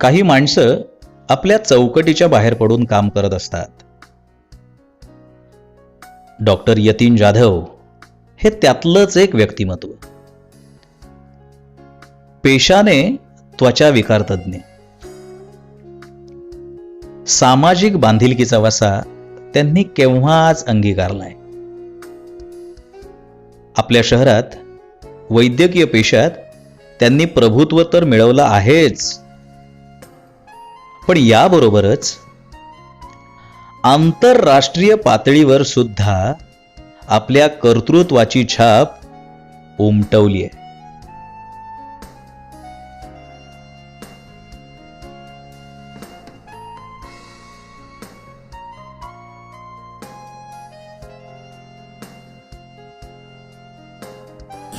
काही माणसं आपल्या चौकटीच्या बाहेर पडून काम करत असतात. डॉक्टर यतीन जाधव हे त्यातलंच एक व्यक्तिमत्व. पेशाने त्वचा विकार तज्ज्ञ सामाजिक बांधिलकीचा वसा त्यांनी केव्हाच अंगीकारलाय आपल्या शहरात वैद्यकीय पेशात त्यांनी प्रभुत्व तर मिळवलं आहेच. पण याबरोबरच आंतरराष्ट्रीय पातळीवर सुद्धा आपल्या कर्तृत्वाची छाप उमटवली आहे.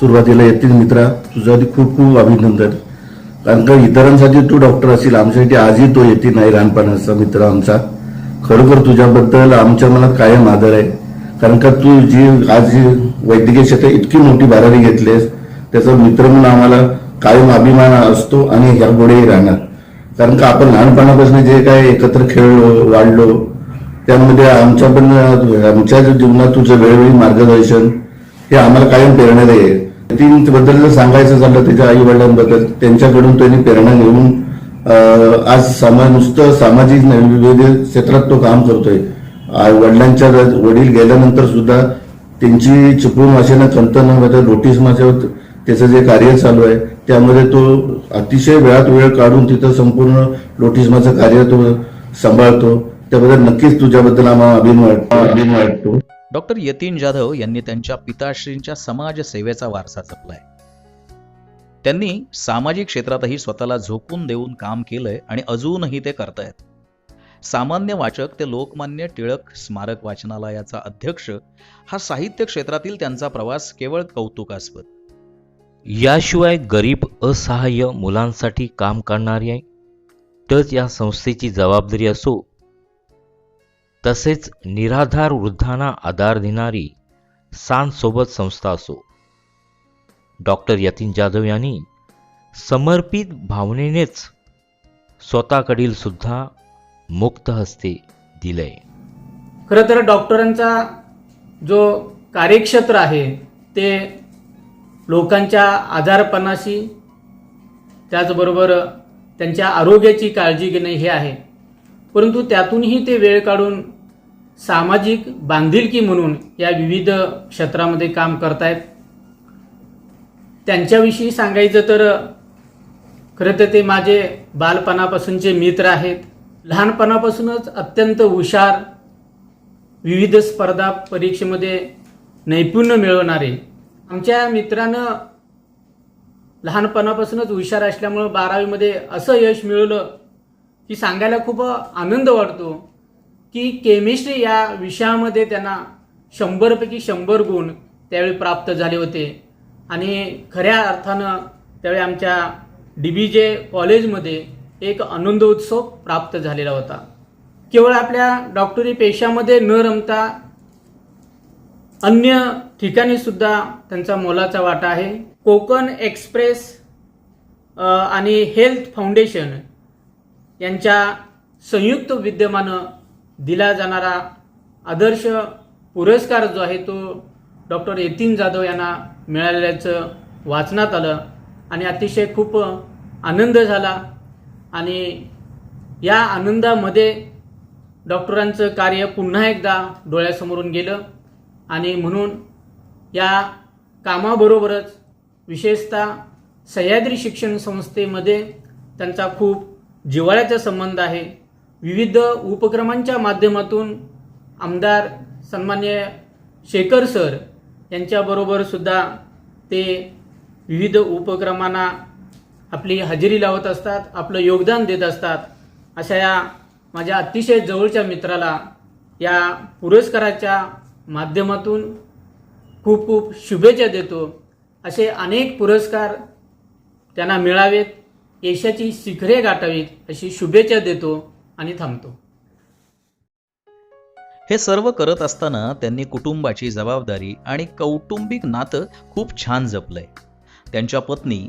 सुरुवातीला येतील मित्रा तुझं आधी खूप खूप अभिनंदन. कारण का इतरांसाठी तू डॉक्टर असेल आमच्यासाठी आजही तो येते नाही लहानपणाचा मित्र आमचा. खरोखर तुझ्याबद्दल आमच्या मनात कायम आदर आहे. कारण का तू जी आज जी वैद्यकीय क्षेत्रात इतकी मोठी बारावी घेतलीस त्याचा मित्र म्हणून आम्हाला कायम अभिमान असतो आणि ह्या पुढेही राहणार. कारण का आपण लहानपणापासून जे काय एकत्र खेळलो वाढलो त्यामध्ये आमच्या पण आमच्या जीवनात तुझं वेळोवेळी मार्गदर्शन हे आम्हाला कायम प्रेरणादायी आहे. तीन बद्दल सांगायचं झालं त्याच्या आई वडिलांबद्दल त्यांच्याकडून त्यांनी प्रेरणा घेऊन आज समाज नुसतं सामाजिक विविध क्षेत्रात तो काम करतोय. वडिलांच्या वडील गेल्यानंतर सुद्धा त्यांची चिपळूण भाषेनं कंतन नोटीस माझ्यावर त्याचं जे कार्य चालू आहे त्यामध्ये तो अतिशय वेळात वेळ काढून तिथं संपूर्ण लोटिस्माचं कार्य तो सांभाळतो. त्याबद्दल नक्कीच तुझ्याबद्दल आम्हाला अभिमान वाटतो अभिमान वाटतो डॉक्टर यतीन जाधव यांनी त्यांच्या पिताश्रींच्या समाजसेवेचा वारसा जपलाय. त्यांनी सामाजिक क्षेत्रातही स्वतःला झोकून देऊन काम केलंय आणि अजूनही ते करतायत. सामान्य वाचक ते लोकमान्य टिळक स्मारक वाचनालयाचा अध्यक्ष हा साहित्य क्षेत्रातील त्यांचा प्रवास केवळ कौतुकास्पद. याशिवाय गरीब असहाय्य मुलांसाठी काम करणारी आहे टच या संस्थेची जबाबदारी असो तसेच निराधार वृद्धांना आधार देणारी सान संस्था असो. डॉक्टर यतीन जाधव यांनी समर्पित भावनेनेच स्वतःकडील सुद्धा मुक्त हस्ते दिलंय. खरं तर डॉक्टरांचा जो कार्यक्षेत्र आहे ते लोकांच्या आजारपणाशी त्याचबरोबर त्यांच्या आरोग्याची काळजी घेणे हे आहे. परंतु त्यातूनही ते वेळ काढून सामाजिक बांधिलकी म्हणून या विविध क्षेत्रामध्ये काम करतायत. त्यांच्याविषयी सांगायचं तर खरं तर ते माझे बालपणापासूनचे मित्र आहेत. लहानपणापासूनच अत्यंत हुशार विविध स्पर्धा परीक्षेमध्ये नैपुण्य मिळवणारे. आमच्या मित्रानं लहानपणापासूनच हुशार असल्यामुळं बारावीमध्ये असं यश मिळवलं की सांगायला खूप आनंद वाटतो की केमिस्ट्री या विषयामध्ये त्यांना शंभरपैकी शंभर गुण त्यावेळी प्राप्त झाले होते. आणि खऱ्या अर्थानं त्यावेळी आमच्या डी बी जे कॉलेजमध्ये एक आनंदोत्सव प्राप्त झालेला होता. केवळ आपल्या डॉक्टरी पेशामध्ये न रमता अन्य ठिकाणी सुद्धा त्यांचा मोलाचा वाटा आहे. कोकण एक्सप्रेस आणि हेल्थ फाउंडेशन यांच्या संयुक्त विद्यमानं दिला जाणारा आदर्श पुरस्कार जो आहे तो डॉक्टर यतीन जाधव यांना मिळाल्याचं वाचनात आलं आणि अतिशय खूप आनंद झाला. आणि या आनंदामध्ये डॉक्टरांचं कार्य पुन्हा एकदा डोळ्यासमोरून गेलं. आणि म्हणून या कामाबरोबरच विशेषतः सह्याद्री शिक्षण संस्थेमध्ये त्यांचा खूप जिव्हाळ्याचा संबंध आहे. विविध उपक्रमांच्या माध्यमातून आमदार सन्मान्य शेखर सर यांच्याबरोबर सुद्धा ते विविध उपक्रमांना आपली हजेरी लावत असतात आपलं योगदान देत असतात. अशा या माझ्या अतिशय जवळच्या मित्राला या पुरस्काराच्या माध्यमातून खूप खूप शुभेच्छा देतो. असे अनेक पुरस्कार त्यांना मिळावेत. यशाची शिखरे गाठावीत अशी शुभेच्छा देतो आणि थांबतो. हे सर्व करत असताना त्यांनी कुटुंबाची जबाबदारी आणि कौटुंबिक नातं खूप छान जपलंय. त्यांच्या पत्नी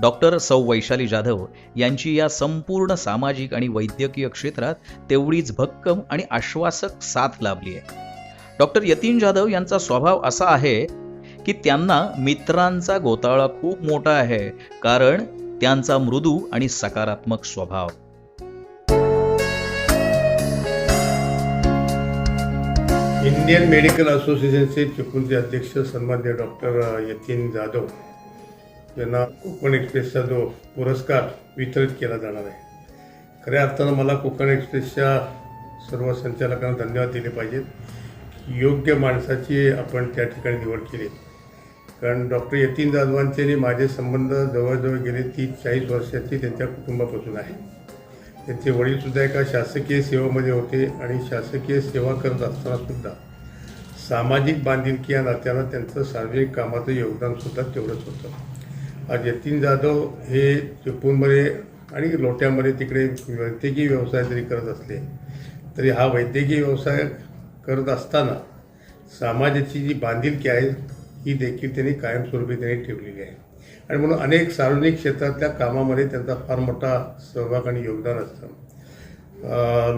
डॉक्टर सौ वैशाली जाधव यांची या संपूर्ण सामाजिक आणि वैद्यकीय क्षेत्रात तेवढीच भक्कम आणि आश्वासक साथ लाभली आहे. डॉक्टर यतीन जाधव यांचा स्वभाव असा आहे की त्यांना मित्रांचा गोताळा खूप मोठा आहे. कारण त्यांचा मृदू आणि सकारात्मक स्वभाव. इंडियन मेडिकल असोसिएशनचे चिपळूणचे अध्यक्ष सन्मान्य डॉक्टर यतीन जाधव यांना कोकण एक्सप्रेसचा जो पुरस्कार वितरित केला जाणार आहे. खऱ्या अर्थानं मला कोकण एक्सप्रेसच्या सर्व संचालकांना धन्यवाद दिले पाहिजेत. योग्य माणसाची आपण त्या ठिकाणी निवड केली. कारण डॉक्टर यतीन जाधवांचे आणि माझे संबंध जवळजवळ गेले तीस चाळीस वर्षाचे त्यांच्या कुटुंबापासून आहे. त्यांचे वडीलसुद्धा एका शासकीय सेवेमध्ये होते आणि शासकीय सेवा करत असतानासुद्धा सामाजिक बांधिलकी या नात्यानं त्यांचं सार्वजनिक कामाचं योगदानसुद्धा तेवढंच होतं. आज यतीन जाधव हे चिपळूणमध्ये आणि लोट्यामध्ये तिकडे वैद्यकीय व्यवसाय जरी करत असले तरी हा वैद्यकीय व्यवसाय करत असताना समाजाची जी बांधिलकी आहे ही देखील त्यांनी कायमस्वरूपी त्यांनी ठेवलेली आहे. आणि म्हणून अनेक सार्वजनिक क्षेत्रातल्या कामामध्ये त्यांचा फार मोठा सहभाग आणि योगदान असतं.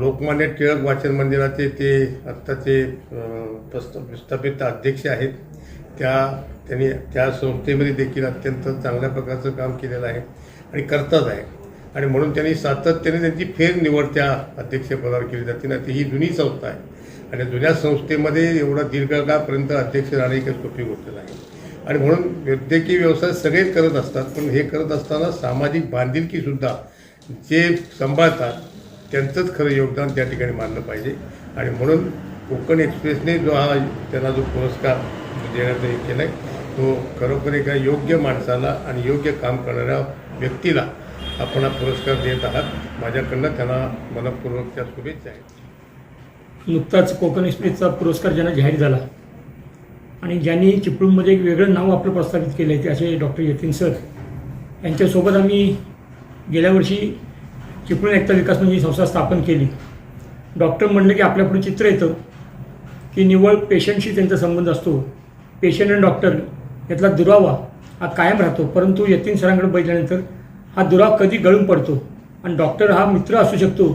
लोकमान्य टिळक वाचन मंदिराचे ते आत्ताचे अं, प्रस्त- विस्थापित अध्यक्ष आहेत. त्या त्यांनी त्या संस्थेमध्ये देखील अत्यंत चांगल्या प्रकारचं काम केलेलं आहे आणि करतात आहे. आणि म्हणून त्यांनी सातत्याने त्यांची फेरनिवड त्या अध्यक्षपदावर केली जाते. ना ती ही जुनी संस्था आहे. आणि जुन्या संस्थेमध्ये एवढा दीर्घकाळपर्यंत अध्यक्ष राहणे काही सोपी गोष्ट नाही. आणि म्हणून वैद्यकीय व्यवसाय सगळेच करत असतात पण हे करत असताना सामाजिक बांधिलकीसुद्धा जे सांभाळतात त्यांचंच खरं योगदान त्या ठिकाणी मानलं पाहिजे. आणि म्हणून कोकण एक्सप्रेसने जो हा त्यांना जो पुरस्कार देण्याचा हे केला आहे तो खरोखर एका योग्य माणसाला आणि योग्य काम करणाऱ्या व्यक्तीला आपण हा पुरस्कार देत आहात. माझ्याकडनं त्यांना मनपूर्वकच्या शुभेच्छा आहेत. नुकताच कोकण एक्सप्रेसचा पुरस्कार ज्यांना जाहीर झाला आणि ज्यांनी चिपळूणमध्ये एक वेगळं नाव आपलं प्रस्थापित केलं आहे ते असे डॉक्टर यतीन सर. यांच्यासोबत आम्ही गेल्या वर्षी चिपळूण एकता विकास म्हणजे संस्था स्थापन केली. डॉक्टर म्हणलं की आपल्यापुढे चित्र येतं की निव्वळ पेशंटशी त्यांचा संबंध असतो. पेशंट आणि डॉक्टर यातला दुरावा हा कायम राहतो. परंतु यतीन सरांकडे बघितल्यानंतर हा दुरावा कधी गळून पडतो? आणि डॉक्टर हा मित्र असू शकतो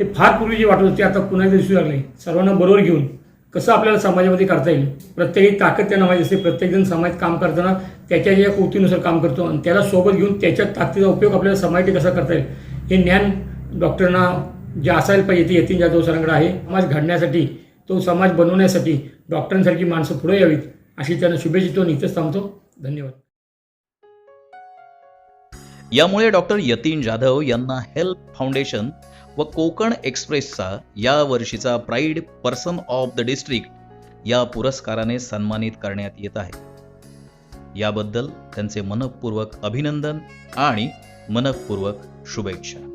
हे फार पूर्वी जे वाटत होते आता पुन्हा दिसू लागले. सर्वांना बरोबर घेऊन कसं आपल्याला समाजामध्ये करता येईल? प्रत्येक ताकद त्या माहिती असते. प्रत्येकजण समाजात काम करताना त्याच्या ज्या कृतीनुसार काम करतो आणि त्याला सोबत घेऊन त्याच्या ताकदीचा उपयोग आपल्याला समाजात कसा करता येईल? हे ज्ञान डॉक्टरांना जे असायला पाहिजे ते यतीन जाधव सरांकडे आहे. समाज घडण्यासाठी तो समाज बनवण्यासाठी डॉक्टरांसारखी माणसं पुढे यावीत अशी त्यांना शुभेच्छितो आणि इथंच थांबतो. धन्यवाद. यामुळे डॉक्टर यतीन जाधव यांना हेल्प फाउंडेशन व कोकण एक्सप्रेसचा या वर्षीचा pride person of the district या पुरस्काराने सन्मानित करण्यात येत आहे. याबद्दल त्यांचे मनपूर्वक अभिनंदन आणि मनपूर्वक शुभेच्छा.